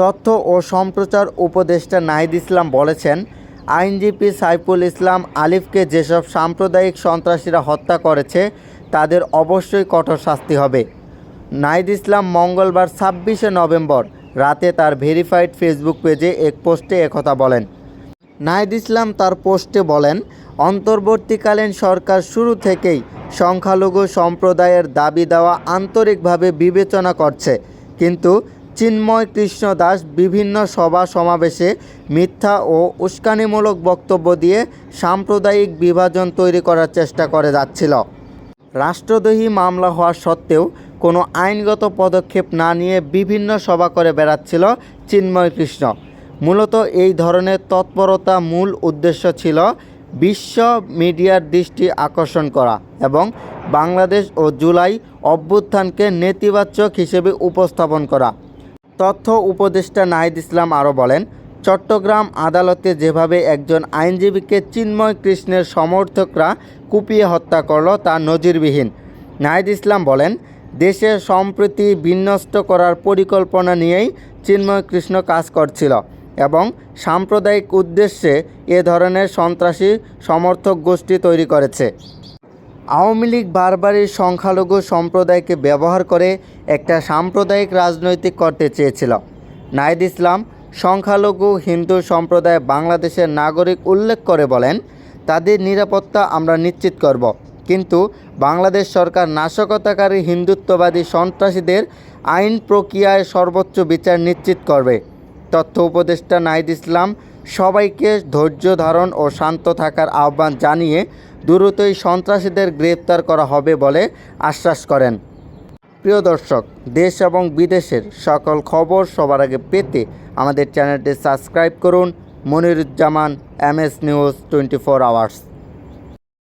তথ্য ও সম্প্রচার উপদেষ্টা নাহিদ ইসলাম বলেছেন, আইনজীবী সাইফুল ইসলাম আলিফকে যেসব সাম্প্রদায়িক সন্ত্রাসীরা হত্যা করেছে, তাদের অবশ্যই কঠোর শাস্তি হবে। নাহিদ ইসলাম মঙ্গলবার ছাব্বিশে নভেম্বর রাতে তার ভেরিফাইড ফেসবুক পেজে এক পোস্টে একথা বলেন। নাহিদ ইসলাম তার পোস্টে বলেন, অন্তর্বর্তীকালীন সরকার শুরু থেকেই সংখ্যালঘু সম্প্রদায়ের দাবি দেওয়া আন্তরিকভাবে বিবেচনা করছে, কিন্তু চিন্ময় কৃষ্ণ দাস বিভিন্ন সভা সমাবেশে মিথ্যা ও উস্কানিমূলক বক্তব্য দিয়ে সাম্প্রদায়িক বিভাজন তৈরি করার চেষ্টা করে যাচ্ছিল। রাষ্ট্রদ্রোহী মামলা হওয়া সত্ত্বেও কোনো আইনগত পদক্ষেপ না নিয়ে বিভিন্ন সভা করে বেড়াচ্ছিল চিন্ময় কৃষ্ণ। মূলত এই ধরনের তৎপরতা মূল উদ্দেশ্য ছিল বিশ্ব মিডিয়ার দৃষ্টি আকর্ষণ করা এবং বাংলাদেশ ও জুলাই অভ্যুত্থানকে নেতিবাচক হিসেবে উপস্থাপন করা। তথ্য উপদেষ্টা নাহিদ ইসলাম আরও বলেন, চট্টগ্রাম আদালতে যেভাবে একজন আইনজীবীকে চিন্ময় কৃষ্ণের সমর্থকরা কুপিয়ে হত্যা করল তা নজিরবিহীন। নাহিদ ইসলাম বলেন, দেশে সম্প্রীতি বিন্যস্ত করার পরিকল্পনা নিয়েই চিন্ময় কৃষ্ণ কাজ করছিল এবং সাম্প্রদায়িক উদ্দেশ্যে এ ধরনের সন্ত্রাসী সমর্থক গোষ্ঠী তৈরি করেছে। আওয়ামী লীগ বারবারই সংখ্যালঘু সম্প্রদায়কে ব্যবহার করে একটা সাম্প্রদায়িক রাজনৈতিক করতে চেয়েছিল। নাহিদ ইসলাম, সংখ্যালঘু হিন্দু সম্প্রদায় বাংলাদেশের নাগরিক উল্লেখ করে বলেন, তাদের নিরাপত্তা আমরা নিশ্চিত করব। কিন্তু বাংলাদেশ সরকার নাশকতাকারী হিন্দুত্ববাদী সন্ত্রাসীদের আইন প্রক্রিয়ায় সর্বোচ্চ বিচার নিশ্চিত করবে। তথ্য উপদেষ্টা নাহিদ ইসলাম সবাইকে ধৈর্য ধারণ ও শান্ত থাকার আহ্বান জানিয়ে দ্রুতই সন্ত্রাসীদের গ্রেপ্তার করা হবে বলে আশ্বাস করেন। প্রিয় দর্শক, দেশ এবং বিদেশের সকল খবর সবার আগে পেতে আমাদের চ্যানেলটি সাবস্ক্রাইব করুন। Moniruzzaman, M S news twenty four hours.